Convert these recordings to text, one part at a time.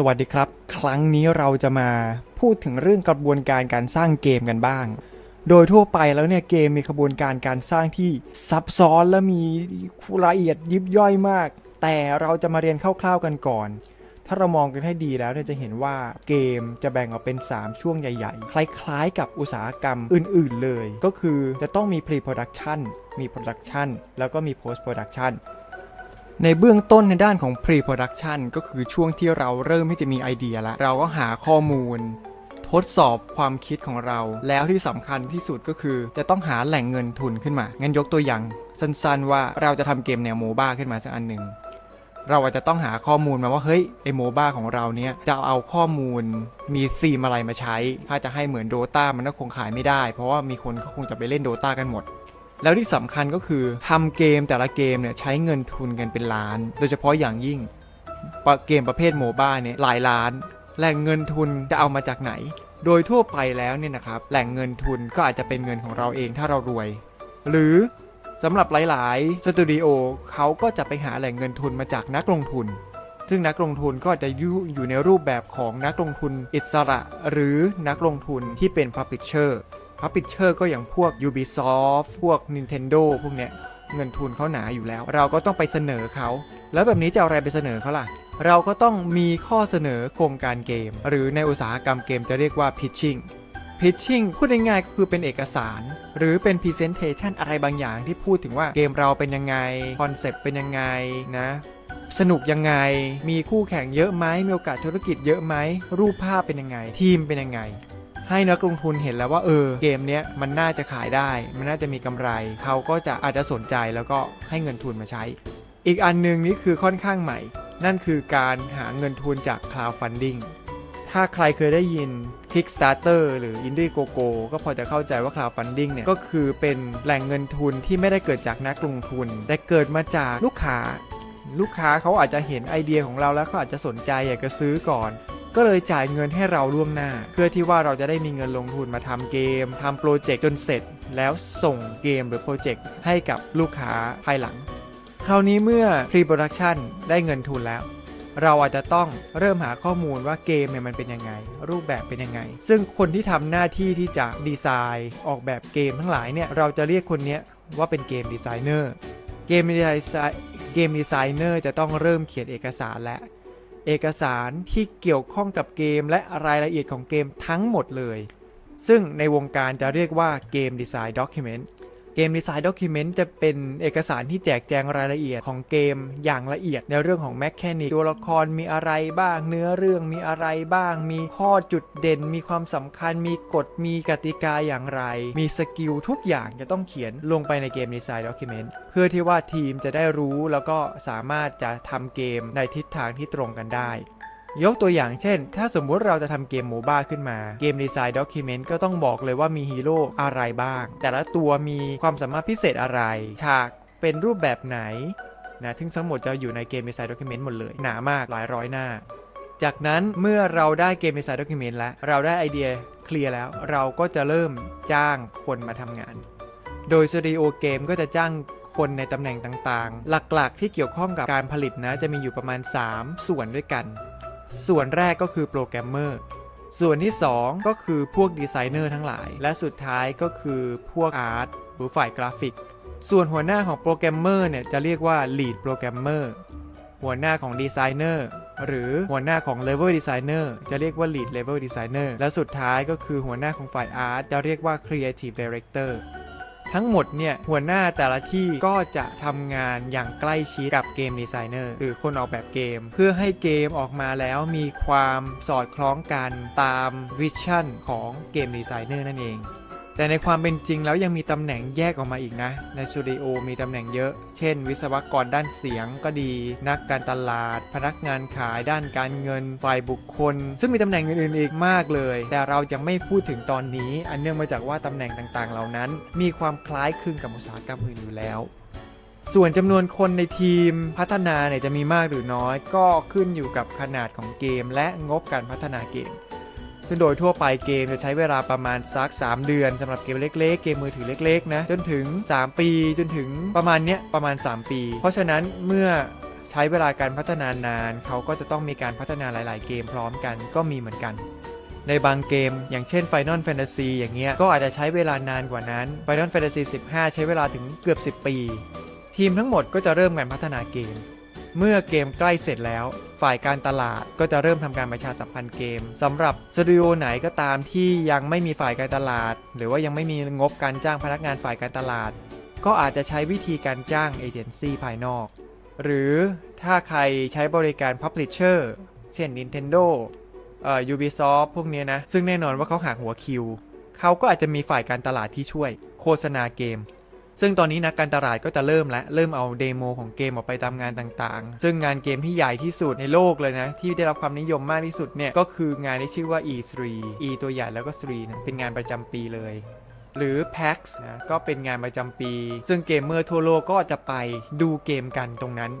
สวัสดีครับ ครั้งนี้เราจะมาพูดถึงเรื่องกระบวนการการสร้างเกมกันบ้าง โดยทั่วไปแล้วเนี่ยเกมมีกระบวนการการสร้างที่ซับซ้อนและมีรายละเอียดยิบย่อยมาก แต่เราจะมาเรียนคร่าวๆกันก่อน ถ้าเรามองกันให้ดีแล้วเนี่ยจะเห็นว่าเกมจะแบ่งออกเป็น 3 ช่วงใหญ่ ๆ คล้ายๆ กับอุตสาหกรรมอื่น ๆ เลย ก็คือจะต้องมี pre-production มี production แล้วก็มี post-production ในเบื้องต้นในด้านของ pre-production ก็คือช่วงที่เราเริ่มที่จะมีไอเดียแล้วเราก็หาข้อมูล ทดสอบความคิดของเรา แล้วที่สำคัญที่สุดก็คือ จะต้องหาแหล่งเงินทุนขึ้นมา งั้นยกตัวอย่างสั้นๆ ว่าเราจะทำเกมแนวโมบ้าขึ้นมาสักอันหนึ่งเราอาจจะต้องหาข้อมูลมาว่าเฮ้ยไอโมบ้าของเราเนี้ยจะเอาข้อมูลมีธีมอะไรมาใช้ ถ้าจะให้เหมือนโดตามันก็คงขายไม่ได้ เพราะว่ามีคนก็คงจะไปเล่นโดตากันหมด แล้วที่สำคัญก็คือทำเกมแต่ละเกมเนี่ยใช้เงินทุนกันเป็นล้าน โดยเฉพาะอย่างยิ่งเกมประเภทโมบ้าเนี่ยหลายล้าน แหล่งเงินทุนจะเอามาจากไหน โดยทั่วไปแล้วเนี่ยนะครับแหล่งเงินทุนก็อาจจะเป็นเงินของเราเองถ้าเรารวย หรือสำหรับหลาย ๆ สตูดิโอเขาก็จะไปหาแหล่งเงินทุนมาจากนักลงทุน ซึ่งนักลงทุนก็จะอยู่อยู่ในรูปแบบของนักลงทุนอิสระ หรือนักลงทุนที่เป็น Publisher Publisher ก็อย่างพวก Ubisoft พวก Nintendo พวกเนี้ยเงินทุนเขาหนาอยู่แล้ว เราก็ต้องไปเสนอเขา แล้วแบบนี้จะเอาอะไรไปเสนอเขาล่ะ เราก็ต้องมีข้อเสนอโครงการเกม หรือในอุตสาหกรรมเกมจะเรียกว่า pitching pitching พูดง่ายๆก็คือเป็นเอกสาร หรือเป็น presentation อะไรบางอย่างที่พูดถึงว่าเกมเราเป็นยังไง คอนเซปต์เป็นยังไงนะ สนุกยังไง มีคู่แข่งเยอะไหมมีโอกาสธุรกิจเยอะไหมรูปภาพเป็นยังไง ทีมเป็นยังไง ให้นักลงทุนเห็นแล้วว่าเออเกมเนี้ยมันน่าจะขายได้ มันน่าจะมีกำไร เขาก็จะอาจจะสนใจแล้วก็ให้เงินทุนมาใช้ อีกอันหนึงนี่คือค่อนข้างใหม่ นั่นคือการหาเงินทุนจาก crowdfunding ถ้าใครเคยได้ยิน Kickstarter หรือ Indiegogo ก็พอจะเข้าใจว่า crowdfunding เนี่ย ก็คือเป็นแหล่งเงินทุนที่ไม่ได้เกิดจากนักลงทุน แต่เกิดมาจากลูกค้า ลูกค้าเขาอาจจะเห็นไอเดียของเราแล้วเขาอาจจะสนใจอยากจะซื้อก่อน ก็เลยจ่ายเงินให้เราล่วงหน้า เพื่อที่ว่าเราจะได้มีเงินลงทุนมาทำเกมทำโปรเจกต์จนเสร็จ แล้วส่งเกมหรือโปรเจกต์ให้กับลูกค้าภายหลัง คราวนี้เมื่อ pre-production ได้เงินทุนแล้วเราอาจจะต้องเริ่มหาข้อมูลว่าเกมเนี่ยมันเป็นยังไง รูปแบบเป็นยังไง ซึ่งคนที่ทำหน้าที่ที่จะดีไซน์ออกแบบเกมทั้งหลายเนี่ยเราจะเรียกคนนี้ว่าเป็นเกมดีไซเนอร์เกมดีไซน์เกมดีไซเนอร์จะต้องเริ่มเขียนเอกสารและ เอกสารที่เกี่ยวข้องกับเกมและรายละเอียดของเกมทั้งหมดเลย ซึ่งในวงการจะเรียกว่าเกมดีไซน์ด็อกิเมนต์ เกมดีไซน์ด็อกิเมนต์จะเป็นเอกสารที่แจกแจงรายละเอียดของเกมอย่างละเอียดในเรื่องของแมคแคนิกตัวละครมีอะไรบ้าง เนื้อเรื่องมีอะไรบ้าง มีข้อจุดเด่น มีความสำคัญ มีกฎมีกติกาอย่างไร มีสกิลทุกอย่างจะต้องเขียนลงไปในเกมดีไซน์ด็อกิเมนต์เพื่อที่ว่าทีมจะได้รู้แล้วก็สามารถจะทำเกมในทิศทางที่ตรงกันได้ ยกตัวอย่างเช่น ถ้าสมมุติเราจะทำเกมโมบ้าขึ้นมา เกมดีไซน์ด็อกิเมนต์ก็ต้องบอกเลยว่ามีฮีโร่อะไรบ้าง แต่ละตัวมีความสามารถพิเศษอะไร ฉากเป็นรูปแบบไหนนะทั้งทั้งหมดจะอยู่ในเกมดีไซน์ด็อกิเมนต์หมดเลย หนามากหลายร้อยหน้า จากนั้นเมื่อเราได้เกมดีไซน์ด็อกิเมนต์แล้ว เราได้ไอเดียเคลียร์แล้ว เราก็จะเริ่มจ้างคนมาทำงาน โดยสตูดิโอเกมก็จะจ้างคนในตำแหน่งต่างๆ หลักๆ ที่เกี่ยวข้องกับการผลิตนะ จะมีอยู่ประมาณ 3 ส่วนด้วยกัน ส่วนแรกก็คือโปรแกรมเมอร์ส่วนที่ 2 ก็คือพวกดีไซเนอร์ทั้งหลาย และสุดท้ายก็คือพวกอาร์ตหรือฝ่ายกราฟิก ส่วนหัวหน้าของโปรแกรมเมอร์เนี่ยจะเรียกว่า lead โปรแกรมเมอร์หัวหน้าของดีไซเนอร์หรือหัวหน้าของ level designer จะเรียกว่า lead level designer และสุดท้ายก็คือหัวหน้าของฝ่ายอาร์ตจะเรียกว่า creative director ทั้งหมดเนี่ยหัวหน้าแต่ละที่ก็จะทำงานอย่างใกล้ชิดกับเกมดีไซเนอร์หรือคนออกแบบเกม เพื่อให้เกมออกมาแล้วมีความสอดคล้องกันตามวิชั่นของเกมดีไซเนอร์นั่นเอง แต่ในความเป็นจริงแล้วยังมีตำแหน่งแยกออกมาอีกนะในสตูดิโอมีตำแหน่งเยอะ เช่น วิศวกรด้านเสียงก็ดี นักการตลาด พนักงานขายด้านการเงินฝ่ายบุคคล ซึ่งมีตำแหน่งอื่นๆอีกมากเลย แต่เรายังไม่พูดถึงตอนนี้ อันเนื่องมาจากว่าตำแหน่งต่างๆ เหล่านั้น มีความคล้ายคลึงกับอุตสาหกรรมอื่นอยู่แล้วส่วนจำนวนคนในทีมพัฒนาเนี่ยจะมีมากหรือน้อย ก็ขึ้นอยู่กับขนาดของเกม และงบการพัฒนาเกม ซึ่งโดยทั่วไปเกมจะใช้เวลาประมาณสัก 3 เดือนสำหรับเกมเล็ก ๆ เกมมือถือเล็กๆนะจนถึง 3 ปีจนถึงประมาณเนี้ยประมาณ 3 ปี เพราะฉะนั้นเมื่อใช้เวลาการพัฒนานาน เขาก็จะต้องมีการพัฒนาหลาย ๆ เกมพร้อมกันก็มีเหมือนกันในบางเกม อย่างเช่น Final Fantasy อย่างเงี้ย ก็อาจจะใช้เวลานานกว่านั้น Final Fantasy 15 ใช้เวลาถึงเกือบ 10 ปี ทีมทั้งหมดก็จะเริ่มการพัฒนาเกม เมื่อเกมใกล้เสร็จแล้ว ฝ่ายการตลาดก็จะเริ่มทำการประชาสัมพันธ์เกมสำหรับสตูดิโอไหนก็ตามที่ยังไม่มีฝ่ายการตลาด หรือว่ายังไม่มีงบการจ้างพนักงานฝ่ายการตลาด ก็อาจจะใช้วิธีการจ้างเอเจนซี่ภายนอก หรือถ้าใครใช้บริการ Publisher เช่น Nintendo เอ่อ Ubisoft พวกนี้นะ ซึ่งแน่นอนว่าเขาหักหัวคิว เขาก็อาจจะมีฝ่ายการตลาดที่ช่วย โฆษณาเกม ซึ่งตอนนี้นักการตลาดก็จะเริ่มและเริ่มเอาเดโมของเกมออกไปตามงานต่างๆ ซึ่งงานเกมที่ใหญ่ที่สุดในโลกเลยนะ ที่ได้รับความนิยมมากที่สุดเนี่ย ก็คืองานที่ชื่อว่า E3 E ตัวใหญ่แล้วก็3นะเป็นงานประจำปีเลยหรือ PAX นะก็เป็นงานประจำปี ซึ่งเกมเมอร์ทั่วโลกก็จะไปดูเกมกันตรงนั้น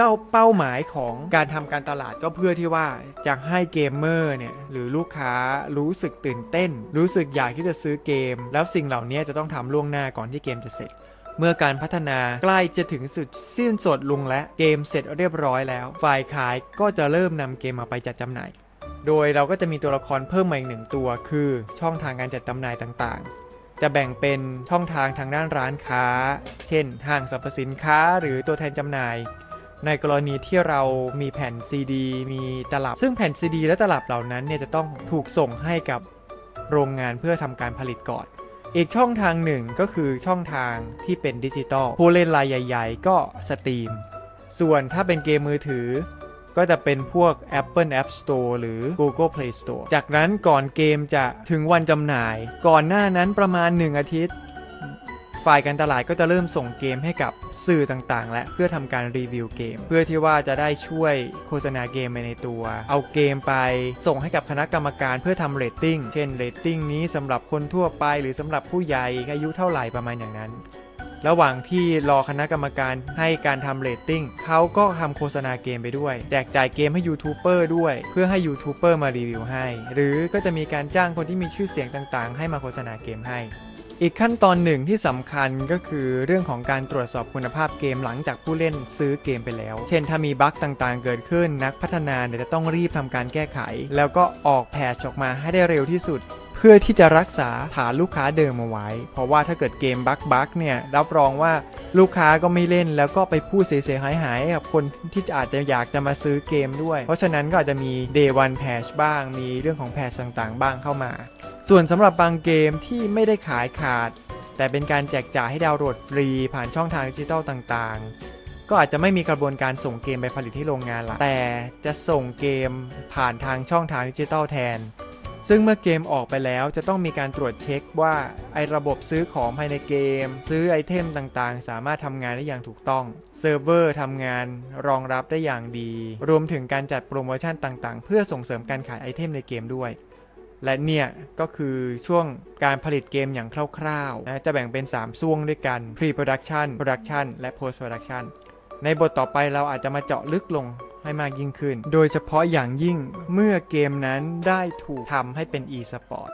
เจ้าเป้าหมายของการทำการตลาดก็เพื่อที่ว่าจะให้เกมเมอร์เนี่ยหรือลูกค้ารู้สึกตื่นเต้น รู้สึกอยากที่จะซื้อเกม แล้วสิ่งเหล่านี้จะต้องทำล่วงหน้าก่อนที่เกมจะเสร็จ เมื่อการพัฒนาใกล้จะถึงสุดสิ้นสดลงและเกมเสร็จเรียบร้อยแล้ว ฝ่ายขายก็จะเริ่มนำเกมมาไปจัดจำหน่ายโดยเราก็จะมีตัวละครเพิ่มมาอีกหนึ่งตัว คือช่องทางการจัดจำหน่ายต่างๆ จะแบ่งเป็นช่องทางทางด้านร้านค้า เช่นห้างสรรพสินค้าหรือตัวแทนจำหน่าย ในกรณีที่เรามีแผ่นซีดีมีตลับ ซึ่งแผ่นซีดีและตลับเหล่านั้นเนี่ยจะต้องถูกส่งให้กับโรงงานเพื่อทำการผลิตก่อน อีกช่องทางหนึ่งก็คือช่องทางที่เป็นดิจิตอลผู้เล่นรายใหญ่ ๆ ก็สตรีม ส่วนถ้าเป็นเกมมือถือ ก็จะเป็นพวก Apple App Store หรือ Google Play Store จากนั้นก่อนเกมจะถึงวันจำหน่าย ก่อนหน้านั้นประมาณ 1 อาทิตย์ ฝ่ายการตลาดก็จะเริ่มส่งเกมให้กับสื่อต่างๆ และเพื่อทำการรีวิวเกม เพื่อที่ว่าจะได้ช่วยโฆษณาเกมไปในตัว เอาเกมไปส่งให้กับคณะกรรมการเพื่อทำเรตติ้ง เช่นเรตติ้งนี้สำหรับคนทั่วไป หรือสำหรับผู้ใหญ่อายุเท่าไหร่ประมาณอย่างนั้น ระหว่างที่รอคณะกรรมการให้การทำเรตติ้งเขาก็ทำโฆษณาเกมไปด้วย แจกจ่ายเกมให้ยูทูบเบอร์ด้วย เพื่อให้ยูทูบเบอร์มารีวิวให้ หรือก็จะมีการจ้างคนที่มีชื่อเสียงต่างๆ ให้มาโฆษณาเกมให้ อีกขั้นตอนหนึ่งที่สำคัญก็คือเรื่องของการตรวจสอบคุณภาพเกมหลังจากผู้เล่นซื้อเกมไปแล้ว เช่นถ้ามีบั๊กต่างๆ เกิดขึ้นนักพัฒนาเนี่ยจะต้องรีบทำการแก้ไข แล้วก็ออกแพทชออกมาให้ได้เร็วที่สุด เพื่อที่จะรักษาฐานลูกค้าเดิมเอาไว้ เพราะว่าถ้าเกิดเกมบั๊กบั๊กเนี่ยรับรองว่าลูกค้าก็ไม่เล่นแล้วก็ไปพูดเสียหายหายกับคนที่อาจจะอยากจะมาซื้อเกมด้วย เพราะฉะนั้นก็อาจจะมี day one patch บ้าง มีเรื่องของแพทชต่างๆ บ้างเข้ามา ส่วนสำหรับบางเกมที่ไม่ได้ขายขาด แต่เป็นการแจกจ่ายให้ดาวน์โหลดฟรีผ่านช่องทางดิจิทัลต่างๆ ก็อาจจะไม่มีกระบวนการส่งเกมไปผลิตที่โรงงานหละแต่จะส่งเกมผ่านทางช่องทางดิจิทัลแทน ซึ่งเมื่อเกมออกไปแล้วจะต้องมีการตรวจเช็คว่าไอระบบซื้อของภายในเกม ซื้อไอเทมต่างๆ สามารถทำงานได้อย่างถูกต้อง เซิร์ฟเวอร์ทำงานรองรับได้อย่างดี รวมถึงการจัดโปรโมชั่นต่างๆ เพื่อส่งเสริมการขายไอเทมในเกมด้วย และเนี่ยก็คือช่วงการผลิตเกมอย่างคร่าวๆนะจะแบ่งเป็น 3 ช่วงด้วยกัน Pre-Production Production และ Post-Production ในบทต่อไปเราอาจจะมาเจาะลึกลงให้มากยิ่งขึ้น โดยเฉพาะอย่างยิ่งเมื่อเกมนั้นได้ถูกทำให้เป็น e-sport